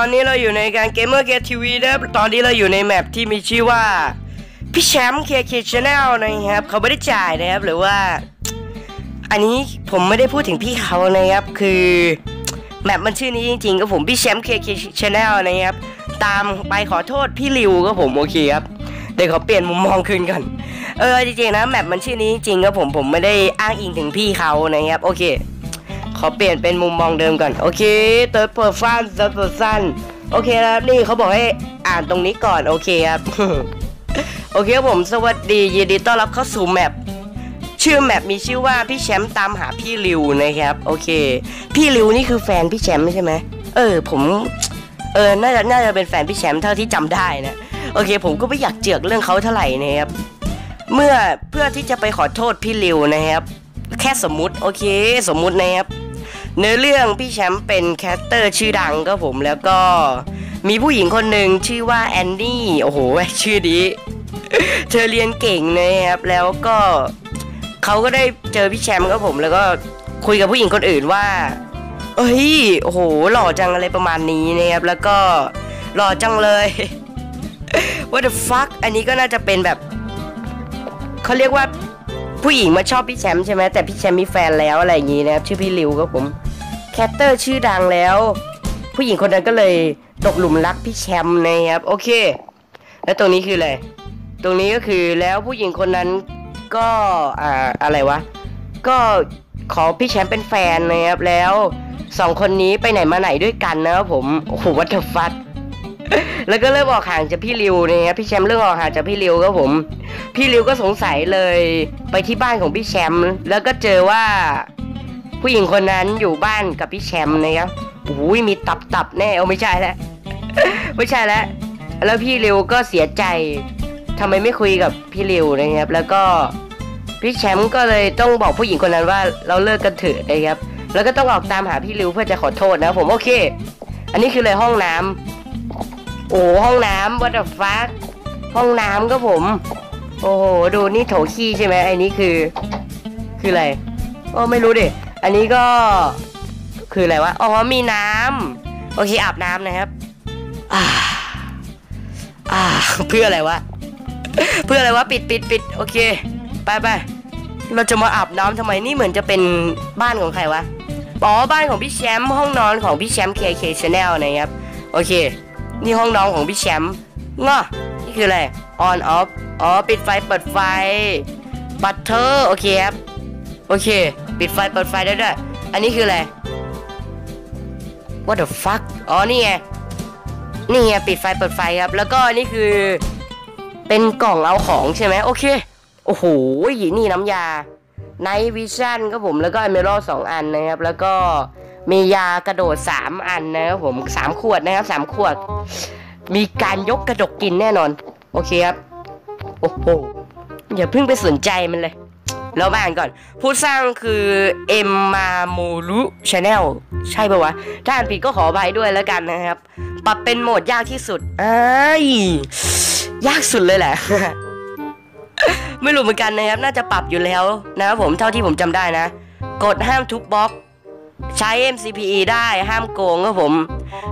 อนนี้เราอยู่ในการเกมเมอร์เกทีวีนะครับตอนนี้เราอยู่ในแมปที่มีชื่อว่าพี่แชมป์เคเคชแนลนะครับเขาไม่ได้จ่ายนะครับ หรือว่า อันนี้ผมไม่ได้พูดถึงพี่เขานะครับ คือแมปมันชื่อนี้จริงๆก็ผมพี่แชมป์เคเคชแนลนะครับ ตามไปขอโทษพี่ริวก็ผมโอเคครับเดี๋ยวขาเปลี่ยนมุมมองคืนก่อนเออจริงๆนะแมปมันชื่อนี้จริงๆก็ผมผมไม่ได้อ้างอิงถึงพี่เขานะครับโอเค ขอเปลี่ยนเป็นมุมมองเดิมก่อน โอเคเติร์ดเปิดฟันเติร์ดเปิดสั้นโอเคครับนี่เขาบอกให้อ่านตรงนี้ก่อนโอเคครับโอเคครับผมสวัสดียินดีต้อนรับเข้าสู่แมปชื่อแมปมีชื่อว่าพี่แชมป์ตามหาพี่ริวนะครับ โอเค พี่ริวนี่คือแฟนพี่แชมป์ใช่ไหมเออ ผมเออน่าจะน่าจะเป็นแฟนพี่แชมป์เท่าที่จำได้นะโอเค ผมก็ไม่อยากเจือกเรื่องเขาเท่าไหร่นะครับเมื่อเพื่อที่จะไปขอโทษพี่ริวนะครับ แค่สมมุติโอเค สมมุตินะครับ เนื้อเรื่องพี่แชมป์เป็นแคสเตอร์ชื่อดังก็ผมแล้วก็มีผู้หญิงคนหนึ่งชื่อว่าแอนนี่โอ้โหชื่อดี เธอเรียนเก่งนะครับ แล้วก็เขาก็ได้เจอพี่แชมป์ก็ผม แล้วก็คุยกับผู้หญิงคนอื่นว่าเอ้ยโอ้โหหล่อจังอะไรประมาณนี้นะครับ แล้วก็หล่อจังเลย What the fuck อันนี้ก็น่าจะเป็นแบบเขาเรียกว่า ผู้หญิงมาชอบพี่แชมป์ใช่ไหมแต่พี่แชมป์มีแฟนแล้วอะไรอย่างงี้นะครับชื่อพี่ริวครับผมแคสเตอร์ชื่อดังแล้ว ผู้หญิงคนนั้นก็เลยตกหลุมรักพี่แชมป์นะครับโอเค แล้วตรงนี้คืออะไรตรงนี้ก็คือแล้วผู้หญิงคนนั้นก็อ่าอะไรวะก็ขอพี่แชมป์เป็นแฟนนะครับแล้วสองคนนี้ไปไหนมาไหนด้วยกันนะครับผมโอ้โหวัตถุฟัด แล้วก็เริ่มออกห่างจากพี่ริวเนะครับพี่แชมป์เริ่มออกห่างจากพี่ริวครับผม พี่ริวก็สงสัยเลยไปที่บ้านของพี่แชมป์แล้วก็เจอว่า ผู้หญิงคนนั้นอยู่บ้านกับพี่แชมป์นะครับโอ้ยมีตับตับแน่เอาไม่ใช่แล้วไม่ใช่แล้วแล้วพี่ริวก็เสียใจทำไมไม่คุยกับพี่ริวนะครับ แล้วก็พี่แชมป์ก็เลยต้องบอกผู้หญิงคนนั้นว่าเราเลิกกันเถอะนะครับ แล้วก็ต้องออกตามหาพี่ริวเพื่อจะขอโทษนะครับผมโอเค อันนี้คือเลยห้องน้ำ โอ้ห้องน้ำ what the fuck ห้องน้ำก็ผม โอ้โหดูนี่โถขี้ใช่ไหมไอ้นี่คือ คืออะไรโอ้ไม่รู้ดิอันนี้ก็คืออะไรวะอ๋อมีน้ำโอเคอาบน้ำนะครับอ่าอ่าเพื่ออะไรวะเพื่ออะไรวะปิดปิดปิดโอเค ไปไปเราจะมาอาบน้ำทำไมนี่เหมือนจะเป็นบ้านของใครวะอ๋อบ้านของพี่แชมป์ห้องนอนของพี่แชมป์ KK Channel นะครับ โอเค นี่ห้องนอนของพี่แชมป์ง้อนี่คืออะไร on off อ๋อ ปิดไฟ เปิดไฟ บัตเทอร์โอเคครับ โอเค ปิดไฟ เปิดไฟได้ด้วย อันนี้คืออะไร what the fuck อ๋อ นี่ไง นี่ไง ปิดไฟ เปิดไฟครับ แล้วก็นี่คือ เป็นกล่องเอาของใช่ไหม โอเค โอ้โห นี่น้ำยาไนท์วิชั่นครับผม แล้วก็เอเมอรัลสองอันนะครับ แล้วก็ มียากระโดดสามอันนะครับผมสามขวดนะครับสามขวด มีการยกกระดกกินแน่นอน โอเคครับ โอ้โหอย่าเพิ่งไปสนใจมันเลยเรามาอ่านก่อน ผู้สร้างคือเอ็มมาโมรุชาแนลใช่ปะวะ ถ้าอ่านผิดก็ขออภัยด้วยแล้วกันนะครับ ปรับเป็นโหมดยากที่สุดอ้ายยากสุดเลยแหละ ไม่รู้เหมือนกันนะครับ น่าจะปรับอยู่แล้วนะครับผมเท่าที่ผมจำได้นะ กดห้ามทุบบล็อก ใช้ MCPE ได้ห้ามโกงครับผม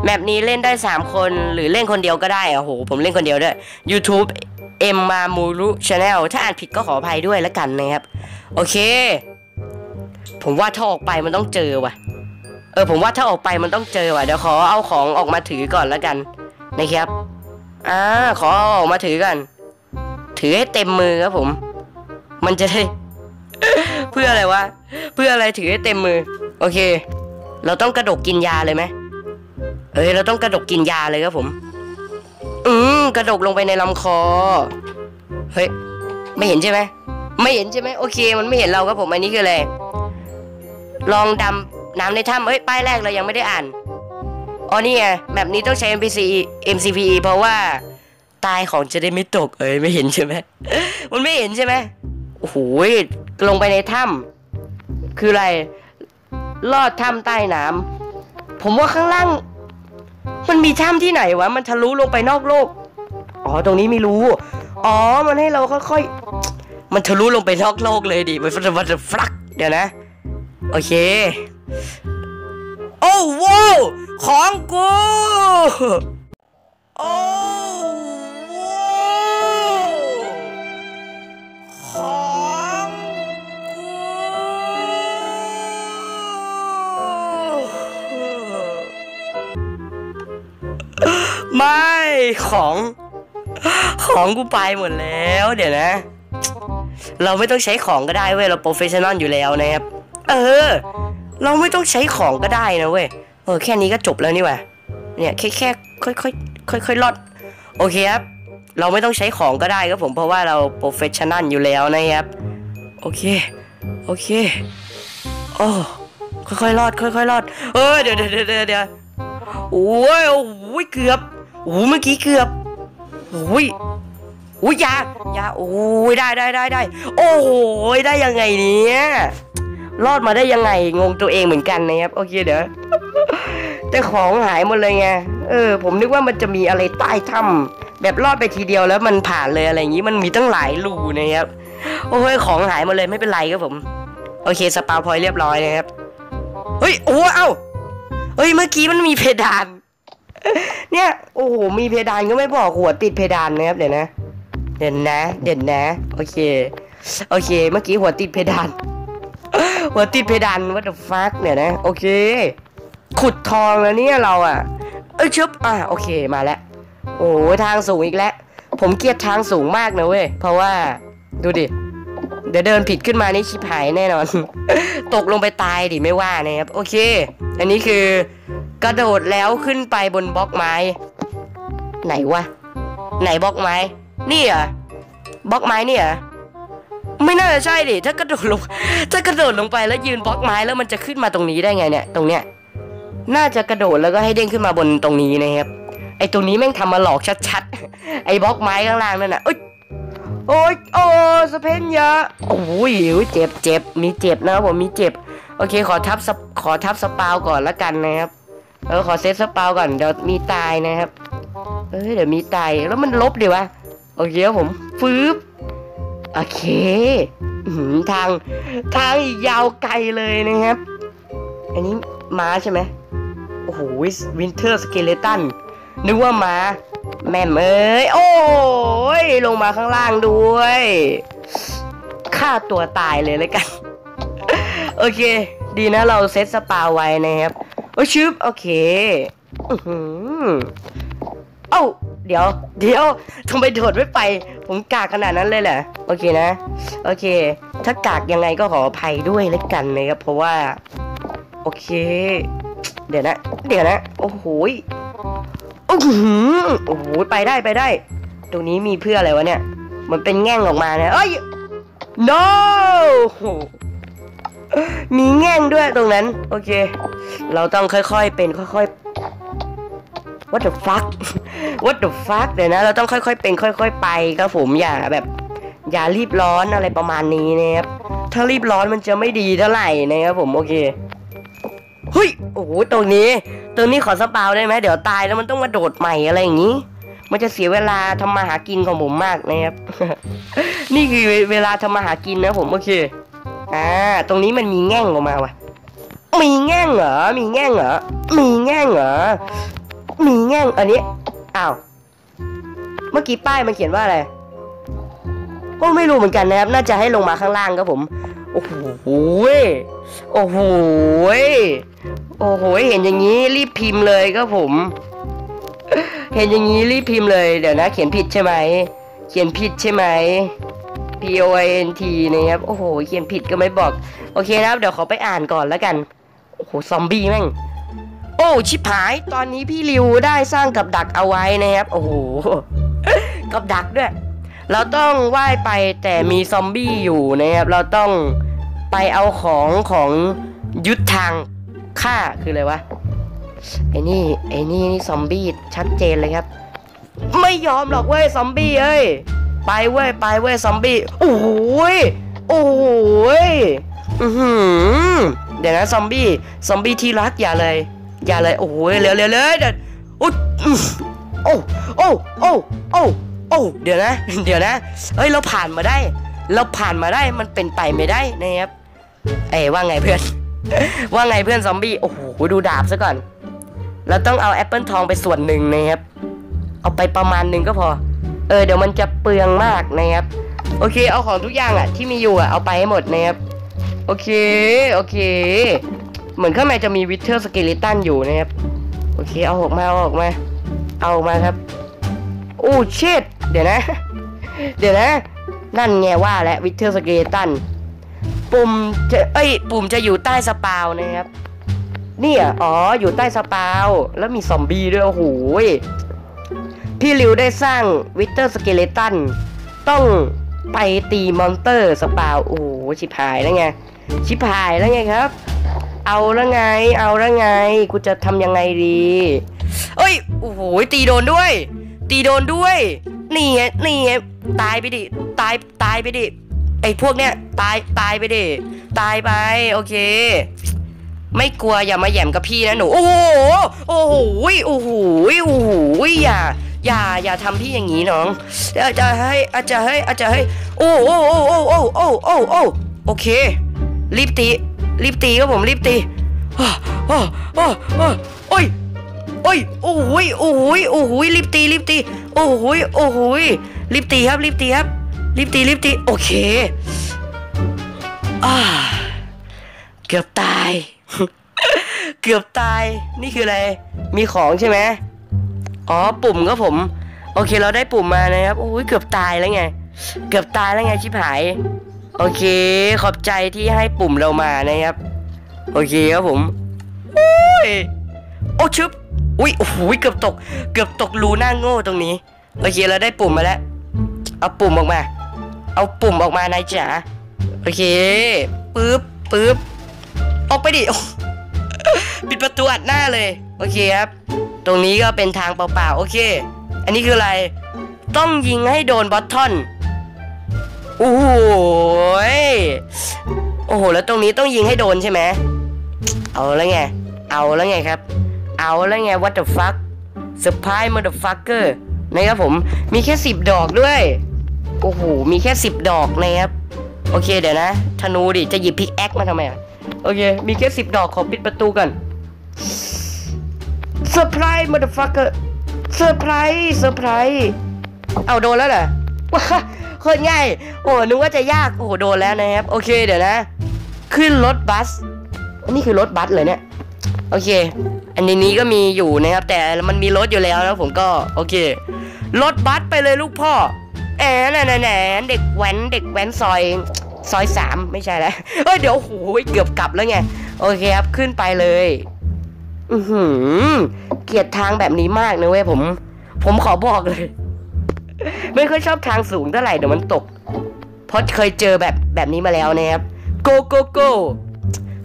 แมปนี้เล่นได้ 3 คนหรือเล่นคนเดียวก็ได้โอ้โห ผมเล่นคนเดียวด้วย YouTube เอ็มมามูรุชาแนลถ้าอ่านผิดก็ขออภัยด้วยแล้วกันนะครับ โอเค ผมว่าถ้าออกไปมันต้องเจอว่ะ เออ ผมว่าถ้าออกไปมันต้องเจอว่ะ เดี๋ยวขอเอาของออกมาถือก่อนแล้วกันนะครับ อ่า ขอเอาออกมาถือกัน ถือให้เต็มมือครับผม มันจะได้ เพื่ออะไรวะ เพื่ออะไรถือให้เต็มมือ โอเค เราต้องกระดกกินยาเลยไหมเอ้ยเราต้องกระดกกินยาเลยครับผม อืมกระดกลงไปในลำคอ เฮ้ย ไม่เห็นใช่ไหม ไม่เห็นใช่ไหมโอเค มันไม่เห็นเราครับผม อันนี้คืออะไร ลองดำน้ำในถ้ำเฮ้ย ป้ายแรกเรายังไม่ได้อ่าน อ๋อนี่ไงแบบนี้ต้องใช้ MPC MCPE เพราะว่า ตายของจะได้ไม่ตก เอ้ย ไม่เห็นใช่ไหม มันไม่เห็นใช่ไหมโอ้โหลงไปในถ้ำคืออะไร ลอดถ้ำใต้น้ำผมว่าข้างล่าง มันมีถ้ำที่ไหนวะ มันทะลุลงไปนอกโลก อ๋อ ตรงนี้ไม่รู้ อ๋อ มันให้เราค่อยๆ มันทะลุลงไปนอกโลกเลยดิมันฟัดฟัดฟักเดี๋ยวนะ โอเค โอ้ว้าวของกู โอ้ ไม่ของ ของกูไปหมดแล้ว เดี๋ยวนะ เราไม่ต้องใช้ของก็ได้เว้ยเราโปรเฟชชั่นอลอยู่แล้วนะครับ เออ เราไม่ต้องใช้ของก็ได้นะเว้ยเออแค่นี้ก็จบแล้วนี่หว่าเนี่ยแค่แค่ค่อยค่อยค่อยค่อยลอดโอเคครับ เราไม่ต้องใช้ของก็ได้ครับผมเพราะว่าเราโปรเฟชชั่นอลอยู่แล้วนะครับ โอเค โอเคโอ้ค่อยๆรอด ค่อยๆรอด เออเดี๋ยวเดี๋ยวเดี๋ยวเดี๋ยว โอ้ยโอ้ยเกือบโอ้เมื่อกี้เกือบโอ้ยโอ้ยยายาโอ้ยได้ได้ได้ได้โอ้โหได้ยังไงเนี่ยรอดมาได้ยังไงงงตัวเองเหมือนกันนะครับโอเคเดี๋ยวแต่ของหายหมดเลยไงเออ ผมนึกว่ามันจะมีอะไรใต้ถ้ำแบบรอดไปทีเดียวแล้วมันผ่านเลยอะไรอย่างนี้มันมีตั้งหลายรูนะครับโอ้ยของหายหมดเลยไม่เป็นไรครับผม โอเคสปาพอยเรียบร้อยนะครับเฮ้ยโอ้เอ้า เฮ้ยเมื่อกี้มันมีเพดาน เนี่ย โอ้โหมีเพดานก็ไม่บอกหัวติดเพดานนะครับเดี๋ยวนะ เดี๋ยวนะ เดี๋ยวนะ โอเค โอเค เมื่อกี้หัวติดเพดาน หัวติดเพดาน what the fuck เนี่ยนะ โอเค ขุดทองแล้วเนี่ยเราอะ เอ้ยชึบอะโอเคมาแล้ว โอ้ทางสูงอีกแล้ว ผมเกลียดทางสูงมากนะเว้ย เพราะว่าดูดิ เดี๋ยวเดินผิดขึ้นมานี่ชิบหายแน่นอน ตกลงไปตายดิไม่ว่านะครับ โอเค อันนี้คือกระโดดแล้วขึ้นไปบนบล็อกไม้ ไหนวะ ไหนบล็อกไม้ นี่เหรอบล็อกไม้นี่เหรอไม่น่าจะใช่ดิ ถ้ากระโดดลง ถ้ากระโดดลงไปแล้วยืนบล็อกไม้แล้วมันจะขึ้นมาตรงนี้ได้ไงเนี่ย ตรงเนี้ย น่าจะกระโดดแล้วก็ให้เด้งขึ้นมาบนตรงนี้นะครับ ไอ้ตรงนี้แม่งทำมาหลอกชัดๆ ไอ้บล็อกไม้ข้างล่างนั่นน่ะเอ้ย โอ้ยโอ้สเปนยาโอ้ยเจ็บเจ็บมีเจ็บนะครับผมมีเจ็บ โอเค ขอทับขอทับสปาวก่อนละกันนะครับ เออขอเซตสปาวก่อนเดี๋ยวมีตายนะครับเอ้ยเดี๋ยวมีตายแล้วมันลบดีวะโอเคครับผมฟืบโอเคทางทางอีกยาวไกลเลยนะครับ อันนี้ม้าใช่ไหมโอ้โหวินเทอร์สเกเลตันนึกว่าม้า แม่เอ้ย โอ้ย ลงมาข้างล่างด้วยฆ่าตัวตายเลยแล้วกัน โอเค ดีนะเราเซตสปาไว้นะครับ โอ้ชืบโอเคอือเอ้าเดี๋ยว เดี๋ยวทำไมโดดไม่ไป ผมกากขนาดนั้นเลยเหรอโอเคนะ โอเค ถ้ากากยังไงก็ขออภัยด้วยแล้วกันนะครับ เพราะว่า โอเค เดี๋ยวนะ เดี๋ยวนะ โอ้โห โอ้โหโอ้โหไปได้ไปได้ ตรงนี้มีเพื่ออะไรวะเนี่ย มันเป็นแง่งออกมาเนี่ยเอ้ย no มีแง่งด้วยตรงนั้น โอเค เราต้องค่อยๆเป็นค่อยๆ what the fuck what the fuck เดี๋ยวนะ เราต้องค่อยๆเป็น ค่อย ๆ ไปครับผมอย่าแบบ อย่ารีบร้อนอะไรประมาณนี้นะครับ ถ้ารีบร้อนมันจะไม่ดีเท่าไหร่นะครับผมโอเคเฮ้ยโอ้โหตรงนี้ ตรงนี้ขอสปาวได้ไหมเดี๋ยวตายแล้วมันต้องมาโดดใหม่อะไรอย่างนี้ มันจะเสียเวลาทำมาหากินของผมมากนะครับ นี่คือเวลาทำมาหากินนะผมโอเคอ่าตรงนี้มันมีแง่งออกมาว่ะ มีแง่งเหรอ มีแง่งเหรอ มีแง่งเหรอ มีแง่งอันนี้อ้าวเมื่อกี้ป้ายมันเขียนว่าอะไรก็ไม่รู้เหมือนกันนะครับ น่าจะให้ลงมาข้างล่างครับผม โอ้โห โอ้โห โอ้โห เห็นอย่างนี้รีบพิมพ์เลยครับผม เห็นอย่างนี้รีบพิมพ์เลย เดี๋ยวนะ เขียนผิดใช่ไหม เขียนผิดใช่ไหม P O I N T นะครับ โอ้โห เขียนผิดก็ไม่บอก โอเคนะครับ เดี๋ยวขอไปอ่านก่อนแล้วกัน โอ้โห ซอมบี้แม่ง โอ้ ชิบหาย ตอนนี้พี่ริวได้สร้างกับดักเอาไว้นะครับ โอ้โห กับดักด้วย เราต้องว่ายไปแต่มีซอมบี้อยู่นะครับ เราต้อง ไปเอาของของยุทธทางฆ่าคืออะไรวะไอ้นี่ไอ้นี่นี่ซอมบี้ชัดเจนเลยครับ ไม่ยอมหรอกเว้ยซอมบี้เอ้ยไปเว้ยไปเว้ยซอมบี้โอ้โหยโอ้โหยอือหือเดี๋ยวนะซอมบี้ซอมบี้ที่รักอย่าเลย อย่าเลยโอ้โหยเร็วเร็วเลยเดี๋ยวอุ๊ยอื้อโอ้โอ้โอ้โอ้โอ้เดี๋ยวนะ เดี๋ยวนะเฮ้ยเราผ่านมาได้ เราผ่านมาได้มันเป็นไปไม่ได้นะครับ เอ้ยว่าไงเพื่อน ว่าไงเพื่อนซอมบี้ โอ้โห ดูดาบซะก่อน เราต้องเอาแอปเปิลทองไปส่วนหนึ่งนะครับ เอาไปประมาณหนึ่งก็พอ เออ เดี๋ยวมันจะเปลืองมากนะครับ โอเค เอาของทุกอย่างอะที่มีอยู่อะเอาไปให้หมดนะครับ โอเค โอเค เหมือนข้างในจะมีวิเทอร์สเกเลตันอยู่นะครับ โอเค เอาออกมา เอาออกมา เอาออกมาครับ โอ้เชิดเดี๋ยวนะ เดี๋ยวนะ นั่นไงว่าแล้ววิเทอร์สเกเลตัน ปุ่มจะเอ้ยปุ่มจะอยู่ใต้สปาวนะครับเนี่ยอ๋ออยู่ใต้สปาวแล้วมีซอมบี้ด้วยโอ้โหพี่ริวได้สร้างวิเทอร์สเกเลตันต้องไปตีมอนเตอร์สปาวโอ้โหชิบหายแล้วไงชิบหายแล้วไงครับ เอาแล้วไง เอาแล้วไง กูจะทำยังไงดีเอ้ยโอ้โหตีโดนด้วย ตีโดนด้วยนี่ไงนี่ไงตายไปดิตายตายไปดิ ไอ้พวกเนี้ยตายตายไปดิตายไป โอเค ไม่กลัวอย่ามาแย่มกับพี่นะหนู โอ้โหโอ้โหโอ้โหโอ้โหอย่าอย่าอย่าทำพี่อย่างนี้น้องอาจจะให้อาจจะให้อาจจะให้โอ้โอ้โอ้โอ้โอ้โอ้โอ้โอ้โอเค รีบตีรีบตีครับผมรีบตีอ้ออ้ออ้ออ้อโอ้ยโอ้ยโอ้โหยโอ้โหยโอ้โหยรีบตีรีบตีโอ้โหยโอ้โหยรีบตีครับรีบตีครับ รีบตีรีบตีโอเคอ่าเกือบตาย เกือบตายนี่คืออะไร มีของใช่ไหมอ๋อปุ่มครับผม โอเคเราได้ปุ่มมานะครับโอ้ยเกือบตายแล้วไง เกือบตายแล้วไงชิบหาย โอเค ขอบใจที่ให้ปุ่มเรามานะครับ โอเคครับผมโอ้ยโอ้ชึบอุ้ยโอ้โหเกือบตก เกือบตกรูหน้าโง่ตรงนี้ โอเคเราได้ปุ่มมาแล้ว เอาปุ่มออกมา เอาปุ่มออกมานายจ๋าโอเคปึ๊บปึ๊บออกไปดิปิดประตูอัดหน้าเลย โอเคครับ ตรงนี้ก็เป็นทางเปล่าๆโอเค อันนี้คืออะไร ต้องยิงให้โดนบอททอนโอ้โหโอ้โห แล้วตรงนี้ต้องยิงให้โดนใช่ไหมเอาแล้วไง เอาแล้วไงครับ เอาแล้วไง what the fuck surprise motherfucker นะครับผมมีแค่สิบดอกด้วย โอ้โห มีแค่สิบดอกนะครับ โอเคเดี๋ยวนะ ธนูดิ จะหยิบพิกแอคมาทำไมอะ โอเค มีแค่สิบดอกขอปิดประตูก่อนเซอร์ไพรส์ motherfucker เซอร์ไพรส์เซอร์ไพรส์เอาโดนแล้วเหรอว้าโคตรง่าย โอ้นึกว่าจะยาก โอ้โหโดนแล้วนะครับ โอเคเดี๋ยวนะ ขึ้นรถบัส อันนี้คือรถบัสเลยเนี่ย โอเค อันนนี้ก็มีอยู่นะครับ แต่มันมีรถอยู่แล้วนะผมก็ โอเค รถบัสไปเลยลูกพ่อ แอนแอนแอนเด็กแว้นเด็กแว้นซอยซอยสามไม่ใช่แล้วเฮ้ยเดี๋ยวโอ้โหเกือบกลับแล้วไงโอเคครับขึ้นไปเลย อือหือ เกลียดทางแบบนี้มากนะเว้ยผม ผมขอบอกเลย ไม่ค่อยชอบทางสูงเท่าไหร่เดี๋ยวมันตกเพราะเคยเจอแบบแบบนี้มาแล้วนะครับโกโกโก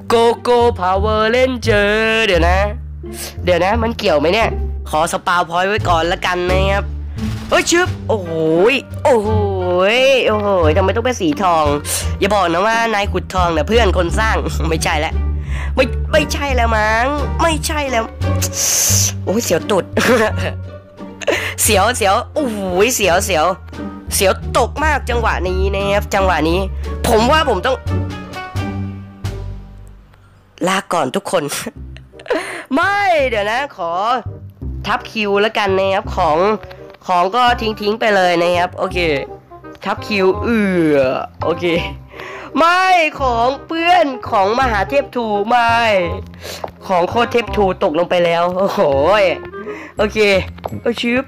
โกโก้พาวเวอร์เล่นเจอ เดี๋ยวนะ เดี๋ยวนะ มันเกี่ยวไหมเนี่ย ขอสปาวพอยต์ไว้ก่อนละกันนะครับ เฮ้ยชึบโอ้โหยโอ้โหยโอ้โหยทำไมต้องเป็นสีทอง อย่าบอกนะว่านายขุดทองนะเพื่อนคนสร้างไม่ใช่แล้วไม่ไม่ใช่แล้วมั้งไม่ใช่แล้ว โอ้ยเสียวตุดเสียวเสียวโอ้โหเสียวเสียวเสียวตกมากจังหวะนี้นะครับจังหวะนี้ ผมว่าผมต้อง ลาก่อนทุกคน ไม่เดี๋ยวนะ ขอทับคิวแล้วกันนะครับของ ของก็ทิ้งทิ้งไปเลยนะครับ โอเค ทับคิวเอือโอเค ไม่ของเพื่อนของมหาเทพทูไม่ ของโคตรเทพทูตกลงไปแล้ว โอ้โหโอเคอาชืบ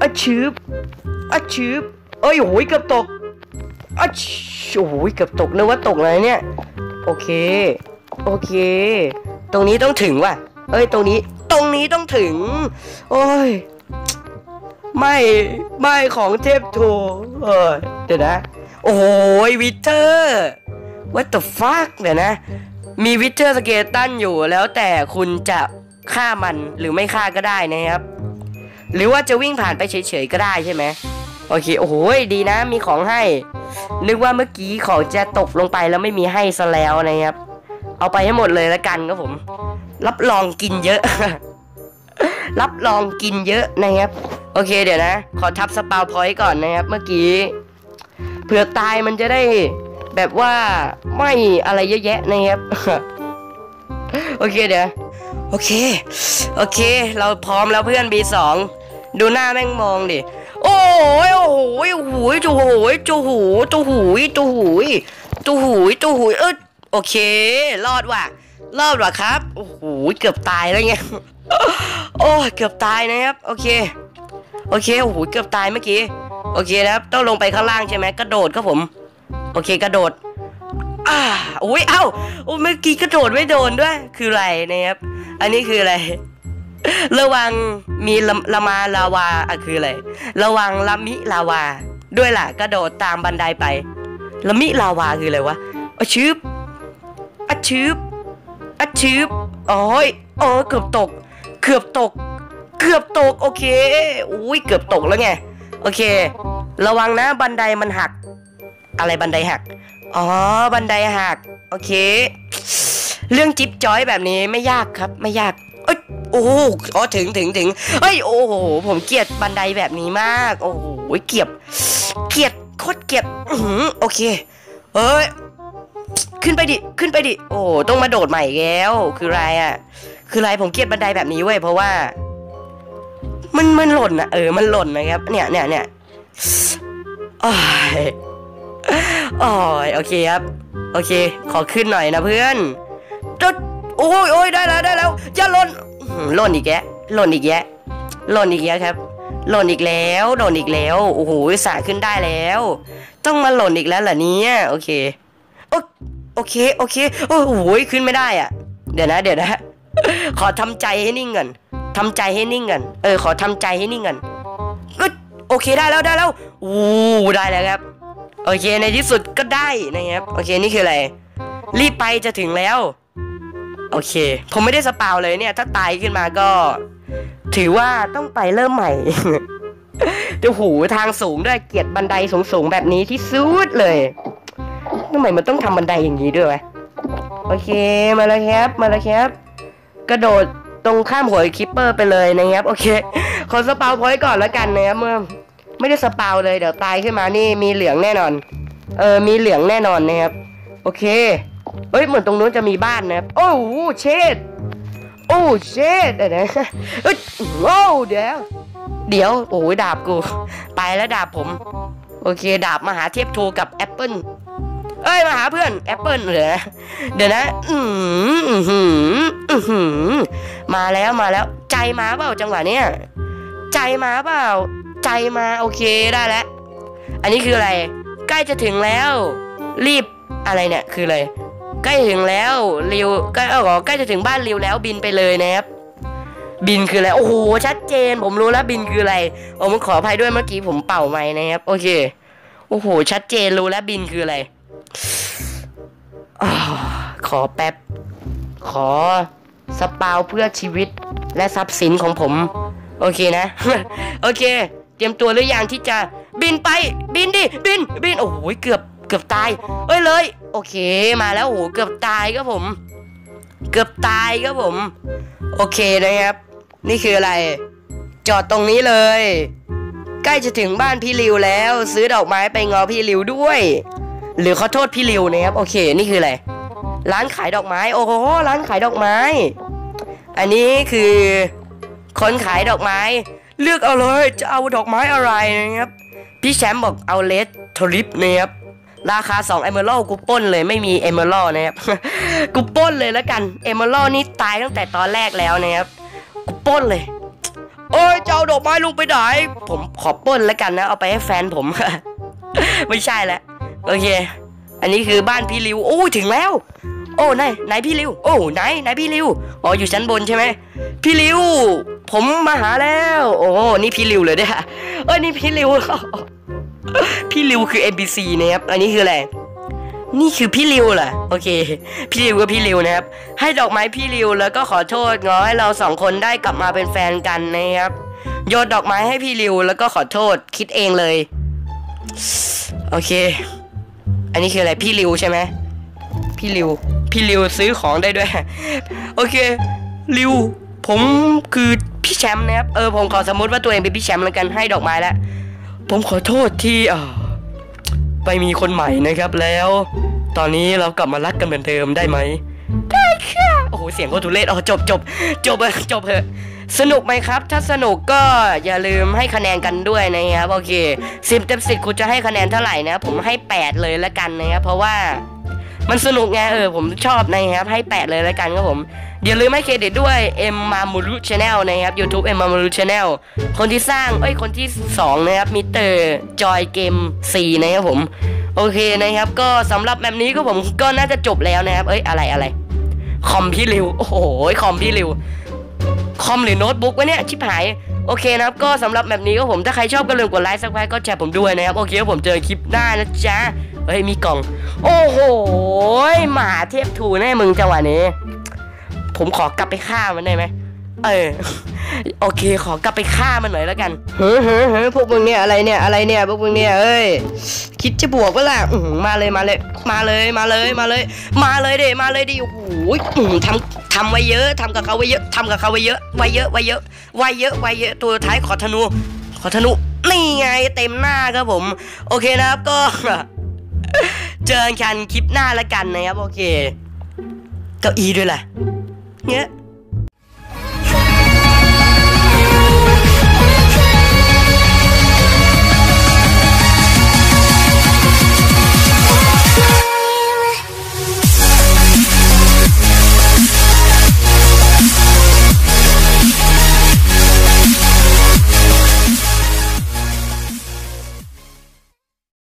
อาชืบอาชืบเอ้ยโอ้ยเกือบตกอาชิโอ้ยเกือบตกนึกว่าตกเลยเนี่ย โอเค โอเค ตรงนี้ต้องถึงว่ะ เอ้ย ตรงนี้ ตรงนี้ต้องถึง โอ้ย ไม่ไม่ของเทพทูเออเดี๋ยวนะ โอ้ยวิเทอร์ what the fuck เดี๋ยวนะ มีวิเทอร์สเกลตันอยู่แล้วแต่คุณจะฆ่ามันหรือไม่ฆ่าก็ได้นะครับ หรือว่าจะวิ่งผ่านไปเฉยๆก็ได้ใช่ไหมโอเค โอ้โหดีนะ มีของให้ นึกว่าเมื่อกี้ของจะตกลงไปแล้วไม่มีให้ซะแล้วนะครับ เอาไปให้หมดเลยละกันครับผม รับรองกินเยอะ รับรองกินเยอะนะครับ อเคเดี๋ยวนะ ขอทับสปาวพอยต์ก่อนนะครับ เมื่อกี้เผื่อตายมันจะได้แบบว่าไม่อะไรเยอะแยะนะครับ โอเคเดี๋ยว โอเค โอเค เราพร้อมแล้วเพื่อน B2 ดูหน้าแม่งมองดิ โอ้ยโอ้โหโอ้โหจูโหยจูหูจูหูยจูหูยจูหูยจูหูยเออโอเค รอดว่ะ รอดว่ะครับ โอ้โห เกือบตายแล้วไง โอ้ เกือบตายนะครับ โอเค โอเคโอ้โหเกือบตายเมื่อกี้โอเคนะครับต้องลงไปข้างล่างใช่ไหมกระโดดครับผม โอเคกระโดดอ่าโอ้ยเอ้าโอ้เมื่อกี้กระโดดไม่โดนด้วย คืออะไรนะครับ อันนี้คืออะไร ระวังมีละละมาลาวาอะคืออะไรระวังละมิลาวา ด้วยล่ะ กระโดดตามบันไดไปละมิลาวาคืออะไรวะอะชืบอะชืบอะชืบโอ้ยโอ้เกือบตก เกือบตก เกือบตกโอเค อุ้ยเกือบตกแล้วไง โอเค ระวังนะบันไดมันหัก อะไรบันไดหัก อ๋อ บันไดหัก โอเค เรื่องจิ๊บจอยแบบนี้ไม่ยากครับ ไม่ยากเอ้ยโอ้โหอ๋อถึงถึงถึงเฮ้ย โอ้โห ผมเกลียดบันไดแบบนี้มาก โอ้โห เกลียด เกลียดโคตรเกลียดอือโอเค เอ้ย ขึ้นไปดิ ขึ้นไปดิ โอ้ ต้องมาโดดใหม่แล้ว คืออะไรอะ คืออะไรผมเกลียดบันไดแบบนี้เว้ย เพราะว่า มันมันหล่นอะเออมันหล่นนะครับ เนี่ยเนี่ยเนี่ยโอ้ยโอ้ยโอเคครับ โอเค ขอขึ้นหน่อยนะเพื่อนจุดโอ้ยโอ้ยได้แล้วได้แล้วอย่าหล่นหล่นอีกแยะหล่นอีกแยะหล่นอีกแยะครับหล่นอีกแล้วหล่นอีกแล้วโอ้โหสาขึ้นได้แล้ว ต้องมาหล่นอีกแล้วเหรอเนี่ยโอเคโอโอเคโอเคโอ้โหขึ้นไม่ได้อะ เดี๋ยวนะ เดี๋ยวนะ ขอทำใจให้นิ่งก่อน ทำใจให้นิ่งก่อนเออขอทำใจให้นิ่งก่อนเอ้ยโอเคได้แล้วได้แล้วอู้ได้แล้วครับ โอเคในที่สุดก็ได้นะครับโอเคนี่คืออะไร รีบไปจะถึงแล้ว โอเค ผมไม่ได้สปาวเลยเนี่ย ถ้าตายขึ้นมาก็ ถือว่าต้องไปเริ่มใหม่โอ้โหทางสูงด้วยเกียรติบันไดสูงๆแบบนี้ที่สุดเลยทำไมมันต้องทำบันไดอย่างนี้ด้วยวะโอเคมาแล้วครับ มาแล้วครับ กระโดด ตรงข้ามหัวคิปเปอร์ไปเลยนะครับ โอเค ขอสปาวพอยต์ก่อนแล้วกันนะครับเมื่อไม่ได้สปาวเลยเดี๋ยวตายขึ้นมานี่มีเหลืองแน่นอน เออมีเหลืองแน่นอนนะครับ โอเคเอ้ยเหมือนตรงนู้นจะมีบ้านนะครับ โอ้โหเชดโอ้เชดเดี๋ยวนะเอ้ยโอ้เดี๋ยวเดี๋ยวโอ้ยดาบกู ไปแล้วดาบผม โอเค ดาบมหาเทพโทรกับแอปเปิล เอ้ยมาหาเพื่อนแอปเปิลเดี๋ยวนะเดี๋ยวนะ อืมอืมอืมมาแล้วมาแล้ว ใจมาเปล่าจังหวะเนี้ยใจมาเปล่า ใจมาโอเคได้แล้ว อันนี้คืออะไร ใกล้จะถึงแล้ว รีบอะไรเนี่ยคืออะไรใกล้ถึงแล้วริวใกล้เออใกล้จะถึงบ้านริวแล้วบินไปเลยนะครับบินคืออะไรโอ้โหชัดเจน ผมรู้แล้วบินคืออะไรโอ้ผมขออภัยด้วยเมื่อกี้ผมเป่าไม้นะครับโอเคโอ้โหชัดเจนรู้แล้วบินคืออะไร ขอแป๊บ ขอสปาวเพื่อชีวิตและทรัพย์สินของผม โอเคนะ โอเค เตรียมตัวหรือยังที่จะบินไป บินดิ บิน บิน โอ้โห เกือบ เกือบตาย เอ้ยเลย โอเค มาแล้ว โอ้โห เกือบตายครับผม เกือบตายครับผม โอเคนะครับ นี่คืออะไร จอดตรงนี้เลย ใกล้จะถึงบ้านพี่ริวแล้ว ซื้อดอกไม้ไปงอพี่ริวด้วย หรือขอโทษพี่ริวนะครับโอเคนี่คืออะไรร้านขายดอกไม้ โอ้โหร้านขายดอกไม้ อันนี้คือคนขายดอกไม้ เลือกเอาเลยจะเอาดอกไม้อะไรนะครับพี่แชมป์บอกเอาเลสทริปนะครับราคา2เอเมอรัลกูป้นเลยไม่มีเอเมอรัลนะครับกูป้นเลยแล้วกันเอเมอรัลนี่ตายตั้งแต่ตอนแรกแล้วนะครับกูป้นเลยโอ้ยจะเอาดอกไม้ลงไปไหนผมขอป้นแล้วกันนะ เอาไปให้แฟนผม ไม่ใช่แล้ว โอเค อันนี้คือบ้านพี่ริวโอ้ยถึงแล้ว โอ้ไหนไหนพี่ริวโอ้ไหนไหนพี่ริวอ๋ออยู่ชั้นบนใช่ไหมพี่ริวผมมาหาแล้ว โอ้นี่พี่ริวเลยเนี่ยเอ้ยนี่พี่ริวพี่ริวคือ NPC นะครับอันนี้คืออะไรนี่คือพี่ริวเหรอโอเค พี่ริวก็พี่ริวนะครับ ให้ดอกไม้พี่ริวแล้วก็ขอโทษง้อให้เราสองคนได้กลับมาเป็นแฟนกันนะครับโยนดอกไม้ให้พี่ริวแล้วก็ขอโทษคิดเองเลย โอเค อันนี้คืออะไรพี่ริวใช่ไหมพี่ริว พี่ริวซื้อของได้ด้วย โอเคริว ผมคือพี่แชมป์นะครับ เออผมขอสมมติว่าตัวเองเป็นพี่แชมป์แล้วกันให้ดอกไม้แล้ว ผมขอโทษที่เออไปมีคนใหม่นะครับแล้ว ตอนนี้เรากลับมารักกันเหมือนเดิมได้ไหมได้ค่ะ โอ้โหเสียงโคตรทุเรศอ๋อจบจบจบเออจบเถอะ สนุกไหมครับ ถ้าสนุกก็อย่าลืมให้คะแนนกันด้วยนะครับโอเคสิบเต็มสิบคุณจะให้คะแนนเท่าไหร่นะผมให้แปดเลยละกันนะครับเพราะว่ามันสนุกไงเออผมชอบนะครับให้แปดเลยแล้วกันครับผมอย่าลืมให้เครดิตด้วยเอ็มมามูรุชาแนลนะครับ YouTube เอ็มมามูรุชาแนลคนที่สร้างเอ้ยคนที่สองนะครับมิเตอร์จอยเกม4นะครับผม โอเคนะครับ ก็สำหรับแบบนี้ก็ผมก็น่าจะจบแล้วนะครับ เอ้ยอะไรอะไรคอมพี่ริว โอ้โหคอมพี่ริว คอมหรือโน้ตบุ๊กวะเนี่ยชิบหายโอเคนะครับก็สำหรับแบบนี้ก็ผมถ้าใครชอบก็ลืมกดไลค์สักไว้ก็แชร์ผมด้วยนะครับโอเคผมเจอคลิปหน้านะจ๊ะเฮ้ยมีกล่อง โอ้โหหมาเทพทูแน่มึงจังหวะนี้ ผมขอกลับไปฆ่ามันได้ไหม เออโอเคขอกลับไปฆ่ามันหน่อยแล้วกันเฮ้ยเฮ้ยเฮ้ยพวกมึงเนี่ยอะไรเนี่ยอะไรเนี่ยพวกมึงเนี่ยเอ้ยคิดจะบวกก็ล่ะอื้อหือมาเลยมาเลย มาเลยมาเลยมาเลย มาเลยเดมาเลยดิโอ้โหอื้อหือทำทำไว้เยอะทำกับเขาไว้เยอะทำกับเขาไว้เยอะไว้เยอะไว้เยอะไว้เยอะไว้เยอะตัวท้ายขอธนู ขอธนูนี่ไงเต็มหน้าครับผม โอเคนะครับก็ เจอกันคลิปหน้าแล้วกันนะครับโอเคเก้าอี้ด้วยล่ะเงี้ย